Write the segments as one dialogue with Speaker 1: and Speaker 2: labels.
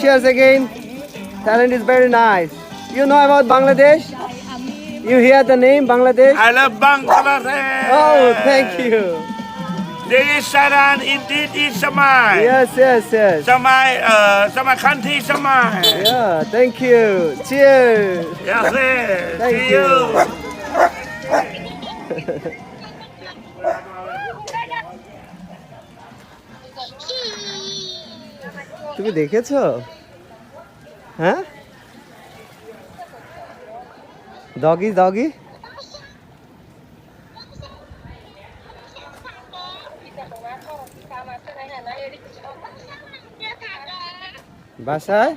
Speaker 1: Cheers again. Thailand is very nice. You know about Bangladesh? You hear the name Bangladesh?
Speaker 2: I love Bangladesh.
Speaker 1: Oh, thank you.
Speaker 2: This is Saran, indeed is Samai.
Speaker 1: Yes, yes, yes.
Speaker 2: Samai, uh, Samai country, Samai.
Speaker 1: Yeah, thank you. Cheers.
Speaker 2: Yes, yes.
Speaker 1: Thank
Speaker 2: See
Speaker 1: you.
Speaker 2: you.
Speaker 1: তুমি দেখেছ? হ্যাঁ? Doggy doggy বাসায়?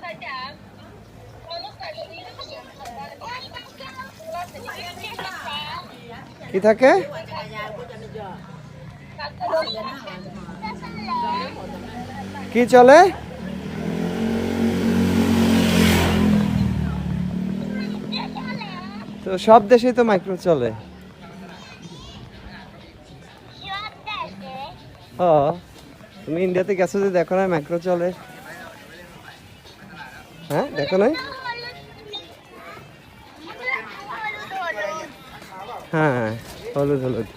Speaker 1: কি থাকে? কি চলে? তো সব দেশেই তো মাইক্রো চলে। ও তুমি ইন্ডিয়াতে গেছো যে দেখো না মাইক্রো চলে। হ্যাঁ দেখো নাই? হ্যাঁ হলুদ হলুদ।